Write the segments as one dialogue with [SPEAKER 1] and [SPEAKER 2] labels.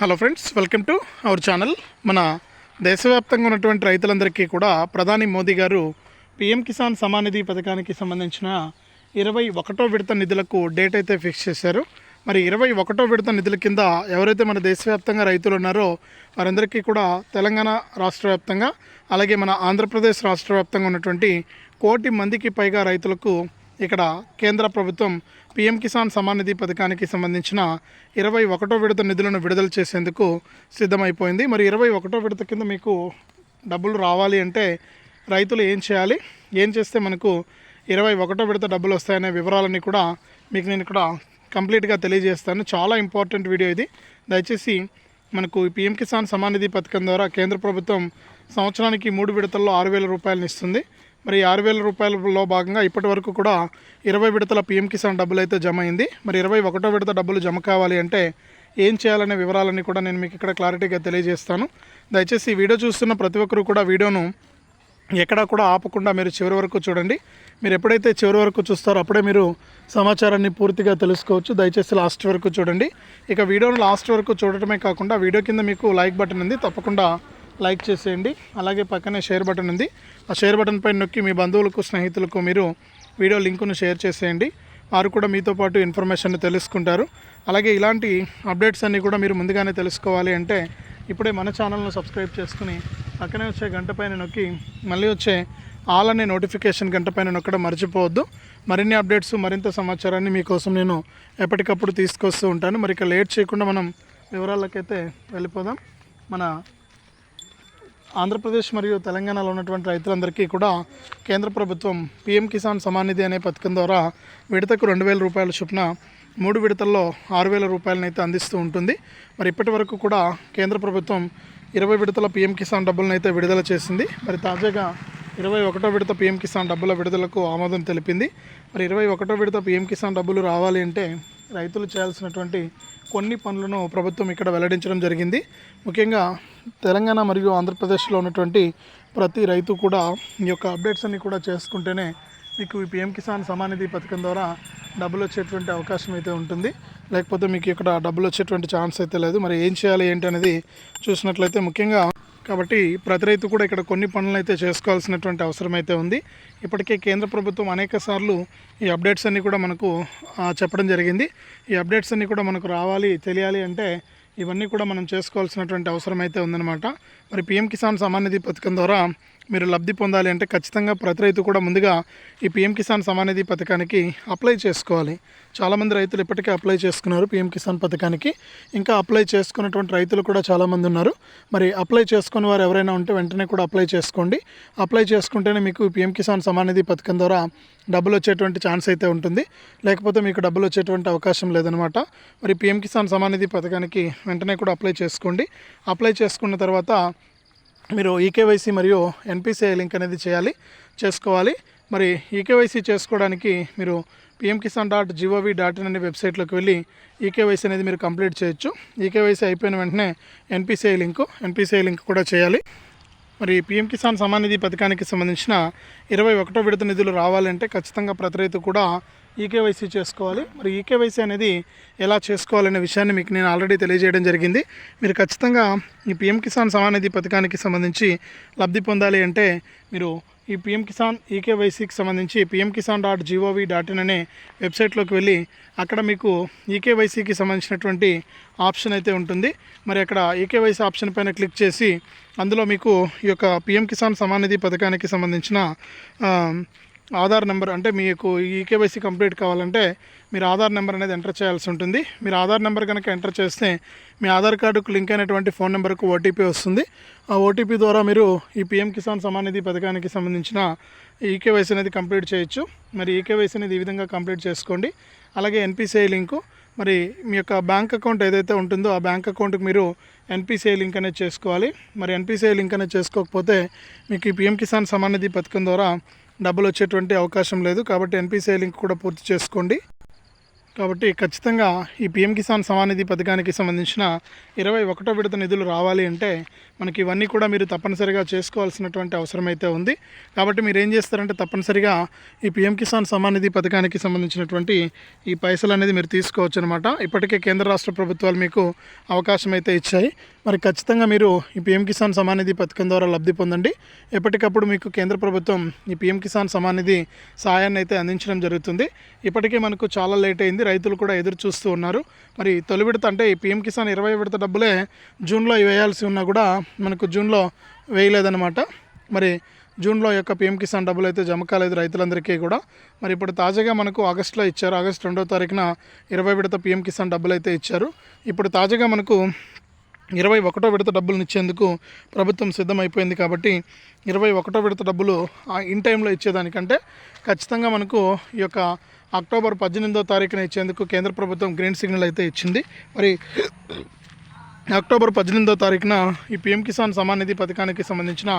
[SPEAKER 1] Hello friends welcome to our channel మన దేశవ్యాప్తంగా ఉన్నటువంటి రైతులందరికీ కూడా ప్రధాని మోదీ గారు పిఎం కిసాన్ సమానిధి పథకానికి సంబంధించిన ఇరవై ఒకటో విడత నిధులకు డేట్ అయితే ఫిక్స్ చేశారు. మరి ఇరవై ఒకటో విడత నిధుల కింద ఎవరైతే మన దేశవ్యాప్తంగా రైతులు ఉన్నారో వారందరికీ కూడా తెలంగాణ రాష్ట్ర వ్యాప్తంగా అలాగే మన ఆంధ్రప్రదేశ్ రాష్ట్ర వ్యాప్తంగా ఉన్నటువంటి కోటి మందికి పైగా రైతులకు ఇక్కడ కేంద్ర ప్రభుత్వం పీఎం కిసాన్ సమాన్ నిధి పథకానికి సంబంధించిన ఇరవై ఒకటో విడత నిధులను విడుదల చేసేందుకు సిద్ధమైపోయింది. మరి ఇరవై ఒకటో విడత కింద మీకు డబ్బులు రావాలి అంటే రైతులు ఏం చేయాలి? ఏం చేస్తే మనకు ఇరవై ఒకటో విడత డబ్బులు వస్తాయనే వివరాలన్నీ కూడా మీకు నేను ఇక్కడ కంప్లీట్గా తెలియజేస్తాను. చాలా ఇంపార్టెంట్ వీడియో ఇది. దయచేసి మనకు పీఎం కిసాన్ సమాన్ నిధి పథకం ద్వారా కేంద్ర ప్రభుత్వం సంవత్సరానికి మూడు విడతల్లో ఆరు వేల రూపాయలను ఇస్తుంది. మరి ఆరు వేల రూపాయలలో భాగంగా ఇప్పటి వరకు కూడా ఇరవై విడతల పీఎం కిసాన్ డబ్బులు అయితే జమ అయింది. మరి ఇరవై ఒకటో విడత డబ్బులు జమ కావాలి అంటే ఏం చేయాలనే వివరాలన్నీ కూడా నేను మీకు ఇక్కడ క్లారిటీగా తెలియజేస్తాను. దయచేసి వీడియో చూస్తున్న ప్రతి ఒక్కరు కూడా వీడియోను ఎక్కడా కూడా ఆపకుండా మీరు చివరి వరకు చూడండి. మీరు ఎప్పుడైతే చివరి వరకు చూస్తారో అప్పుడే మీరు సమాచారాన్ని పూర్తిగా తెలుసుకోవచ్చు. దయచేసి లాస్ట్ వరకు చూడండి. ఇక వీడియోను లాస్ట్ వరకు చూడటమే కాకుండా వీడియో కింద మీకు లైక్ బటన్ ఉంది. తప్పకుండా లైక్ చేసేయండి. అలాగే పక్కనే షేర్ బటన్ ఉంది. ఆ షేర్ బటన్ పైన నొక్కి మీ బంధువులకు స్నేహితులకు మీరు వీడియో లింకును షేర్ చేసేయండి. వారు కూడా మీతో పాటు ఇన్ఫర్మేషన్ తెలుసుకుంటారు. అలాగే ఇలాంటి అప్డేట్స్ అన్నీ కూడా మీరు ముందుగానే తెలుసుకోవాలి అంటే ఇప్పుడే మన ఛానల్ను సబ్స్క్రైబ్ చేసుకుని పక్కనే వచ్చే గంట పైన నొక్కి మళ్ళీ వచ్చే ఆల్ అనే నోటిఫికేషన్ గంట పైన నొక్కడం మర్చిపోవద్దు. మరిన్ని అప్డేట్స్ మరింత సమాచారాన్ని మీకోసం నేను ఎప్పటికప్పుడు తీసుకొస్తూ ఉంటాను. మరి ఇక లేట్ చేయకుండా మనం వివరాలకైతే వెళ్ళిపోదాం. మన ఆంధ్రప్రదేశ్ మరియు తెలంగాణలో ఉన్నటువంటి రైతులందరికీ కూడా కేంద్ర ప్రభుత్వం పీఎం కిసాన్ సమానిధి అనే పథకం ద్వారా విడతకు రెండు వేల రూపాయల చొప్పున మూడు విడతల్లో ఆరు వేల రూపాయలనైతే అందిస్తూ ఉంటుంది. మరి ఇప్పటి వరకు కూడా కేంద్ర ప్రభుత్వం ఇరవై విడతల పీఎం కిసాన్ డబ్బులను అయితే విడుదల చేసింది. మరి తాజాగా ఇరవై ఒకటో విడత పీఎం కిసాన్ డబ్బుల విడుదలకు ఆమోదం తెలిపింది. మరి ఇరవై ఒకటో విడత పీఎం కిసాన్ డబ్బులు రావాలి అంటే రైతులు చేయాల్సినటువంటి కొన్ని పనులను ప్రభుత్వం ఇక్కడ వెల్లడించడం జరిగింది. ముఖ్యంగా తెలంగాణ మరియు ఆంధ్రప్రదేశ్లో ఉన్నటువంటి ప్రతి రైతు కూడా ఈ యొక్క అప్డేట్స్ అన్ని కూడా చేసుకుంటేనే మీకు ఈ పిఎం కిసాన్ సమానిధి పథకం ద్వారా డబ్బులు వచ్చేటువంటి అవకాశం అయితే ఉంటుంది. లేకపోతే మీకు ఇక్కడ డబ్బులు వచ్చేటువంటి ఛాన్స్ అయితే లేదు. మరి ఏం చేయాలి ఏంటి అనేది చూసినట్లయితే ముఖ్యంగా కాబట్టి ప్రతి రైతు కూడా ఇక్కడ కొన్ని పనులు అయితే చేసుకోవాల్సినటువంటి అవసరం అయితే ఉంది. ఇప్పటికే కేంద్ర ప్రభుత్వం అనేక సార్లు ఈ అప్డేట్స్ అన్నీ కూడా మనకు చెప్పడం జరిగింది. ఈ అప్డేట్స్ అన్నీ కూడా మనకు రావాలి తెలియాలి అంటే ఇవన్నీ కూడా మనం చేసుకోవాల్సినటువంటి అవసరం అయితే ఉందన్నమాట. మరి పిఎం కిసాన్ సమాన్ నిధి పథకం ద్వారా మీరు లబ్ధి పొందాలి అంటే ఖచ్చితంగా ప్రతి రైతు కూడా ముందుగా ఈ పిఎం కిసాన్ సమానిధి పథకానికి అప్లై చేసుకోవాలి. చాలామంది రైతులు ఇప్పటికే అప్లై చేసుకున్నారు పిఎం కిసాన్ పథకానికి. ఇంకా అప్లై చేసుకున్నటువంటి రైతులు కూడా చాలామంది ఉన్నారు. మరి అప్లై చేసుకున్న వారు ఎవరైనా ఉంటే వెంటనే కూడా అప్లై చేసుకోండి. అప్లై చేసుకుంటేనే మీకు పిఎం కిసాన్ సమానిధి పథకం ద్వారా డబ్బులు వచ్చేటువంటి ఛాన్స్ అయితే ఉంటుంది. లేకపోతే మీకు డబ్బులు వచ్చేటువంటి అవకాశం లేదనమాట. మరి పిఎం కిసాన్ సమానిధి పథకానికి వెంటనే కూడా అప్లై చేసుకోండి. అప్లై చేసుకున్న తర్వాత మీరు ఈకేవైసీ మరియు ఎన్పిసిఐ లింక్ అనేది చేయాలి చేసుకోవాలి. మరి ఈకేవైసీ చేసుకోవడానికి మీరు PM Kisan dot GOV dot in అనే వెబ్సైట్లోకి వెళ్ళి ఈకేవైసీ అనేది మీరు కంప్లీట్ చేయొచ్చు. ఈకేవైసీ అయిపోయిన వెంటనే ఎన్పిసిఐ లింకు ఎన్పిసిఐ లింక్ కూడా చేయాలి. మరి పిఎం కిసాన్ సమాన్ నిధి పథకానికి సంబంధించిన ఇరవై ఒకటో విడత నిధులు రావాలంటే ఖచ్చితంగా ప్రతి రైతు కూడా ఈకేవైసీ చేసుకోవాలి. మరి ఈకేవైసీ అనేది ఎలా చేసుకోవాలనే విషయాన్ని మీకు నేను ఆల్రెడీ తెలియజేయడం జరిగింది. మీరు ఖచ్చితంగా ఈ పిఎం కిసాన్ సమానిధి పథకానికి సంబంధించి లబ్ధి పొందాలి అంటే మీరు ఈ పిఎం కిసాన్ ఈకేవైసీకి సంబంధించి PM Kisan dot GOV dot in అనే వెబ్సైట్లోకి వెళ్ళి అక్కడ మీకు ఈకేవైసీకి సంబంధించినటువంటి ఆప్షన్ అయితే ఉంటుంది. మరి అక్కడ ఈకేవైసీ ఆప్షన్ పైన క్లిక్ చేసి అందులో మీకు ఈ యొక్క పిఎం కిసాన్ సమానిధి పథకానికి సంబంధించిన ఆధార్ నెంబర్ అంటే మీకు ఈకేవైసీ కంప్లీట్ కావాలంటే మీరు ఆధార్ నెంబర్ అనేది ఎంటర్ చేయాల్సి ఉంటుంది. మీరు ఆధార్ నెంబర్ కనుక ఎంటర్ చేస్తే మీ ఆధార్ కార్డుకు లింక్ అయినటువంటి ఫోన్ నెంబర్కు ఓటీపీ వస్తుంది. ఆ ఓటీపీ ద్వారా మీరు ఈ పిఎం కిసాన్ సమాన్ నిధి పథకానికి సంబంధించిన ఈకేవైసీ అనేది కంప్లీట్ చేయొచ్చు. మరి ఈకేవైసీ అనేది ఈ విధంగా కంప్లీట్ చేసుకోండి. అలాగే ఎన్పిసిఐ లింకు మరి మీ యొక్క బ్యాంక్ అకౌంట్ ఏదైతే ఉంటుందో ఆ బ్యాంక్ అకౌంట్కి మీరు ఎన్పిసిఐ లింక్ అనేది చేసుకోవాలి. మరి ఎన్పిసిఐ లింక్ అనేది చేసుకోకపోతే మీకు ఈ పిఎం కిసాన్ సమాన్ నిధి పథకం ద్వారా డబ్బులు వచ్చేటువంటి అవకాశం లేదు కాబట్టి ఎన్పిసిఐ లింక్ కూడా పూర్తి చేసుకోండి. కాబట్టి ఖచ్చితంగా ఈ పిఎం కిసాన్ సమానిధి పథకానికి సంబంధించిన ఇరవై ఒకటో విడత నిధులు రావాలి అంటే మనకి ఇవన్నీ కూడా మీరు తప్పనిసరిగా చేసుకోవాల్సినటువంటి అవసరం అయితే ఉంది. కాబట్టి మీరు ఏం చేస్తారంటే తప్పనిసరిగా ఈ పిఎం కిసాన్ సమానిధి పథకానికి సంబంధించినటువంటి ఈ పైసలు అనేది మీరు తీసుకోవచ్చు అనమాట ఇప్పటికే కేంద్ర రాష్ట్ర ప్రభుత్వాలు మీకు అవకాశం అయితే ఇచ్చాయి. మరి ఖచ్చితంగా మీరు ఈ పిఎం కిసాన్ సమానిధి పథకం ద్వారా లబ్ధి పొందండి. ఎప్పటికప్పుడు మీకు కేంద్ర ప్రభుత్వం ఈ పిఎం కిసాన్ సమానిధి సాయాన్ని అయితే అందించడం జరుగుతుంది. ఇప్పటికే మనకు చాలా లేట్ అయింది. రైతులు కూడా ఎదురు చూస్తూ ఉన్నారు. మరి తొలి విడత అంటే ఈ పిఎం కిసాన్ ఇరవై విడత డబ్బులే జూన్లో వేయాల్సి ఉన్నా కూడా మనకు జూన్లో వేయలేదన్నమాట. మరి జూన్లో యొక్క పిఎం కిసాన్ డబ్బులు అయితే జమ కాలేదు రైతులందరికీ కూడా. మరి ఇప్పుడు తాజాగా మనకు ఆగస్టులో ఇచ్చారు. ఆగస్ట్ రెండో తారీఖున ఇరవై విడత పిఎం కిసాన్ డబ్బులు అయితే ఇచ్చారు. ఇప్పుడు తాజాగా మనకు ఇరవై ఒకటో విడత డబ్బులను ఇచ్చేందుకు ప్రభుత్వం సిద్ధమైపోయింది కాబట్టి ఇరవై ఒకటో విడత డబ్బులు ఆ ఇన్ టైంలో ఇచ్చేదానికంటే ఖచ్చితంగా మనకు ఈ యొక్క అక్టోబర్ పద్దెనిమిదో తారీఖున ఇచ్చేందుకు కేంద్ర ప్రభుత్వం గ్రీన్ సిగ్నల్ అయితే ఇచ్చింది. మరి అక్టోబర్ పద్దెనిమిదో తారీఖున ఈ పిఎం కిసాన్ సమాన్ నిధి పథకానికి సంబంధించిన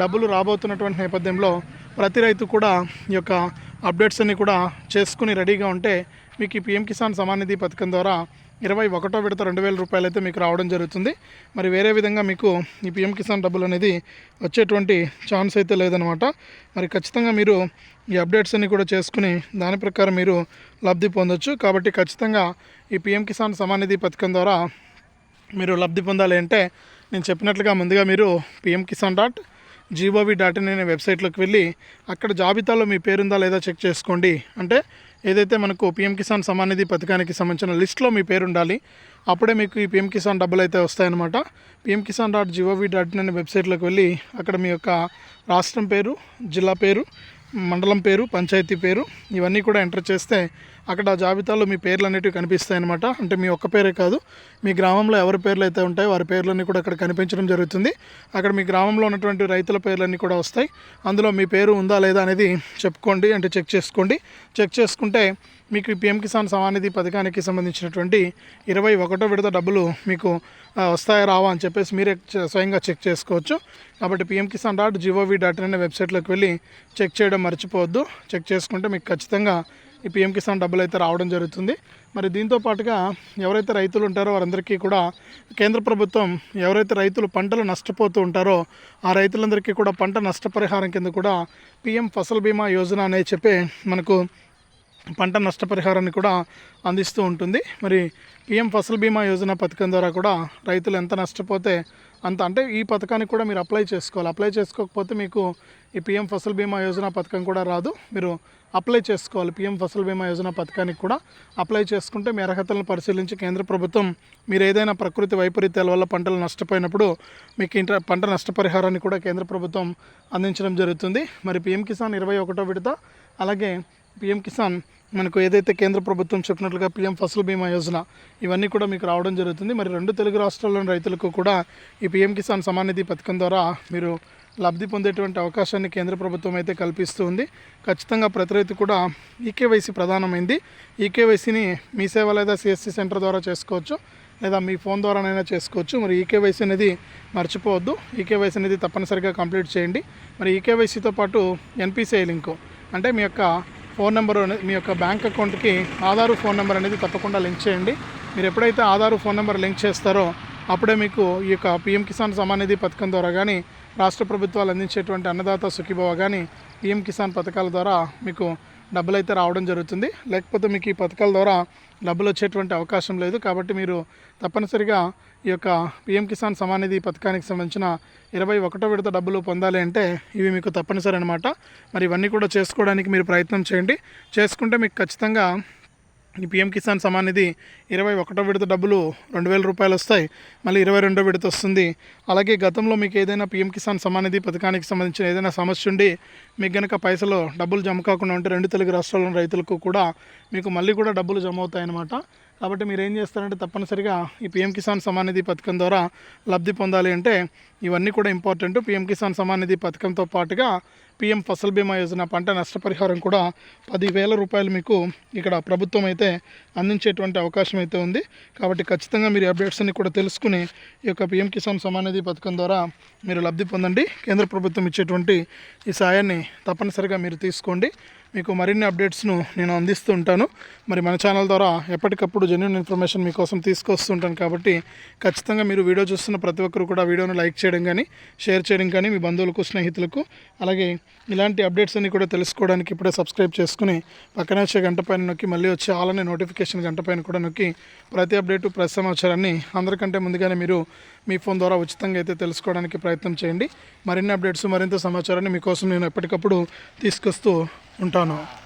[SPEAKER 1] డబ్బులు రాబోతున్నటువంటి నేపథ్యంలో ప్రతి రైతు కూడా ఈ యొక్క అప్డేట్స్ అన్ని కూడా చేసుకుని రెడీగా ఉంటే మీకు ఈ పిఎం కిసాన్ సమాన్ నిధి పథకం ద్వారా ఇరవై ఒకటో విడత రెండు వేల రూపాయలు అయితే మీకు రావడం జరుగుతుంది. మరి వేరే విధంగా మీకు ఈ పిఎం కిసాన్ డబ్బులు అనేది వచ్చేటువంటి ఛాన్స్ అయితే లేదనమాట. మరి ఖచ్చితంగా మీరు ఈ అప్డేట్స్ అన్ని కూడా చేసుకుని దాని ప్రకారం మీరు లబ్ధి పొందొచ్చు. కాబట్టి ఖచ్చితంగా ఈ పిఎం కిసాన్ సమానిధి పథకం ద్వారా మీరు లబ్ధి పొందాలి అంటే నేను చెప్పినట్లుగా ముందుగా మీరు PM Kisan dot GOV dot in అనే వెబ్సైట్లోకి వెళ్ళి అక్కడ జాబితాలో మీ పేరుందా లేదా చెక్ చేసుకోండి. అంటే ఏదైతే మనకు పిఎం కిసాన్ సమాన్ నిధి పథకానికి సంబంధించిన లిస్ట్లో మీ పేరు ఉండాలి అప్పుడే మీకు ఈ పిఎం కిసాన్ డబ్బులు అయితే వస్తాయన్నమాట. PM Kisan dot GOV dot in అనే వెబ్సైట్లోకి వెళ్ళి అక్కడ మీ యొక్క రాష్ట్రం పేరు జిల్లా పేరు మండలం పేరు పంచాయతీ పేరు ఇవన్నీ కూడా ఎంటర్ చేస్తే అక్కడ ఆ జాబితాలో మీ పేర్లు అనేటివి కనిపిస్తాయి అనమాట అంటే మీ ఒక్క పేరే కాదు మీ గ్రామంలో ఎవరి పేర్లు అయితే ఉంటాయో వారి పేర్లన్నీ కూడా అక్కడ కనిపించడం జరుగుతుంది. అక్కడ మీ గ్రామంలో ఉన్నటువంటి రైతుల పేర్లన్నీ కూడా వస్తాయి. అందులో మీ పేరు ఉందా లేదా అనేది చెప్పుకోండి అంటే చెక్ చేసుకోండి. చెక్ చేసుకుంటే మీకు పిఎం కిసాన్ సమానిధి పథకానికి సంబంధించినటువంటి ఇరవై ఒకటో విడత డబ్బులు మీకు వస్తాయా రావా అని చెప్పేసి మీరే స్వయంగా చెక్ చేసుకోవచ్చు. కాబట్టి PM Kisan dot GOV dot in అనే వెబ్సైట్లోకి వెళ్ళి చెక్ చేయడం మర్చిపోవద్దు. చెక్ చేసుకుంటే మీకు ఖచ్చితంగా ఈ పిఎం కిసాన్ డబ్బులు అయితే రావడం జరుగుతుంది. మరి దీంతో పాటుగా ఎవరైతే రైతులు ఉంటారో వారందరికీ కూడా కేంద్ర ప్రభుత్వం ఎవరైతే రైతులు పంటలు నష్టపోతూ ఉంటారో ఆ రైతులందరికీ కూడా పంట నష్టపరిహారం కింద కూడా పిఎం ఫసల్ బీమా యోజన అనే చెప్పి మనకు పంట నష్టపరిహారాన్ని కూడా అందిస్తూ ఉంటుంది. మరి పిఎం ఫసల్ బీమా యోజన పథకం ద్వారా కూడా రైతులు ఎంత నష్టపోతే అంత అంటే ఈ పథకానికి కూడా మీరు అప్లై చేసుకోవాలి. అప్లై చేసుకోకపోతే మీకు ఈ పిఎం ఫసల్ బీమా యోజన పథకం కూడా రాదు. మీరు అప్లై చేసుకోవాలి. పిఎం ఫసల్ బీమా యోజన పథకానికి కూడా అప్లై చేసుకుంటే మీ అర్హతలను పరిశీలించి కేంద్ర ప్రభుత్వం మీరు ఏదైనా ప్రకృతి వైపరీత్యాల వల్ల పంటలు నష్టపోయినప్పుడు మీకు ఇంట పంట నష్టపరిహారాన్ని కూడా కేంద్ర ప్రభుత్వం అందించడం జరుగుతుంది. మరి పిఎం కిసాన్ ఇరవై ఒకటో విడత అలాగే పిఎం కిసాన్ మనకు ఏదైతే కేంద్ర ప్రభుత్వం చెప్పినట్లుగా పిఎం ఫసల్ బీమా యోజన ఇవన్నీ కూడా మీకు రావడం జరుగుతుంది. మరి రెండు తెలుగు రాష్ట్రాల్లోని రైతులకు కూడా ఈ పిఎం కిసాన్ సమాన్ నిధి పథకం ద్వారా మీరు లబ్ధి పొందేటువంటి అవకాశాన్ని కేంద్ర ప్రభుత్వం అయితే కల్పిస్తూ ఉంది. ఖచ్చితంగా ప్రతి రైతు కూడా ఈకేవైసీ ప్రధానమైంది. ఈకేవైసీని మీ సేవ లేదా సిఎస్సి సెంటర్ ద్వారా చేసుకోవచ్చు లేదా మీ ఫోన్ ద్వారానైనా చేసుకోవచ్చు. మరి ఈకేవైసీ అనేది మర్చిపోవద్దు. ఈకేవైసీ అనేది తప్పనిసరిగా కంప్లీట్ చేయండి. మరి ఈకేవైసీతో పాటు ఎన్పిసిఐ లింకు అంటే మీ యొక్క ఫోన్ నెంబర్ అనేది మీ యొక్క బ్యాంక్ అకౌంట్కి ఆధారు ఫోన్ నెంబర్ అనేది తప్పకుండా లింక్ చేయండి. మీరు ఎప్పుడైతే ఆధారు ఫోన్ నెంబర్ లింక్ చేస్తారో అప్పుడే మీకు ఈ యొక్క పిఎం కిసాన్ సమాన్ నిధి పథకం ద్వారా కానీ రాష్ట్ర ప్రభుత్వాలు అందించేటువంటి అన్నదాత సుఖీభవ కానీ పిఎం కిసాన్ పథకాల ద్వారా మీకు డబ్బులు అయితే రావడం జరుగుతుంది. లేకపోతే మీకు ఈ పథకాల ద్వారా డబ్బులు వచ్చేటువంటి అవకాశం లేదు. కాబట్టి మీరు తప్పనిసరిగా ఈ యొక్క పిఎం కిసాన్ సమానిధి పథకానికి సంబంధించిన ఇరవై ఒకటో విడత డబ్బులు పొందాలి అంటే ఇవి మీకు తప్పనిసరి అనమాట మరి ఇవన్నీ కూడా చేసుకోవడానికి మీరు ప్రయత్నం చేయండి. చేసుకుంటే మీకు ఖచ్చితంగా ఈ పిఎం కిసాన్ సమాన్ నిధి ఇరవై ఒకటో విడత డబ్బులు రెండు వేల రూపాయలు వస్తాయి. మళ్ళీ ఇరవై రెండో విడత వస్తుంది. అలాగే గతంలో మీకు ఏదైనా పిఎం కిసాన్ సమాన్ నిధి పథకానికి సంబంధించిన ఏదైనా సమస్య ఉండి మీకు గనక పైసలు డబ్బులు జమ కాకుండా ఉంటే రెండు తెలుగు రాష్ట్రాల్లోని రైతులకు కూడా మీకు మళ్ళీ కూడా డబ్బులు జమ అవుతాయి అన్నమాట కాబట్టి మీరు ఏం చేస్తారంటే తప్పనిసరిగా ఈ పిఎం కిసాన్ సమాన్ నిధి పథకం ద్వారా లబ్ధి పొందాలి అంటే ఇవన్నీ కూడా ఇంపార్టెంట్ పిఎం కిసాన్ సమాన్ నిధి పథకంతో పాటుగా పిఎం ఫసల్ బీమా యోజన పంట నష్టపరిహారం కూడా పదివేల రూపాయలు మీకు ఇక్కడ ప్రభుత్వం అయితే అందించేటువంటి అవకాశం అయితే ఉంది. కాబట్టి ఖచ్చితంగా మీరు అప్డేట్స్ అన్ని కూడా తెలుసుకుని ఈ యొక్క పిఎం కిసాన్ సమానిధి పథకం ద్వారా మీరు లబ్ధి పొందండి. కేంద్ర ప్రభుత్వం ఇచ్చేటువంటి ఈ సాయాన్ని తప్పనిసరిగా మీరు తీసుకోండి. మీకు మరిన్ని అప్డేట్స్ను నేను అందిస్తూ ఉంటాను మరి మన ఛానల్ ద్వారా ఎప్పటికప్పుడు జెన్యున్ ఇన్ఫర్మేషన్ మీకోసం తీసుకొస్తుంటాను కాబట్టి ఖచ్చితంగా మీరు వీడియో చూస్తున్న ప్రతి ఒక్కరు కూడా వీడియోను లైక్ చేయడం కానీ షేర్ చేయడం కానీ మీ బంధువులకు స్నేహితులకు అలాగే ఇలాంటి అప్డేట్స్ అన్ని కూడా తెలుసుకోవడానికి ఇప్పుడే సబ్స్క్రైబ్ చేసుకుని పక్కన వచ్చే గంట పైన నొక్కి మళ్ళీ వచ్చే ఆలనే నోటిఫికేషన్ గంట పైన కూడా నొక్కి ప్రతి అప్డేటు ప్రతి సమాచారాన్ని అందరికంటే ముందుగానే మీరు మీ ఫోన్ ద్వారా ఉచితంగా అయితే తెలుసుకోవడానికి ప్రయత్నం చేయండి. మరిన్ని అప్డేట్స్ మరింత సమాచారాన్ని మీకోసం నేను ఎప్పటికప్పుడు తీసుకొస్తూ ఉంటాను.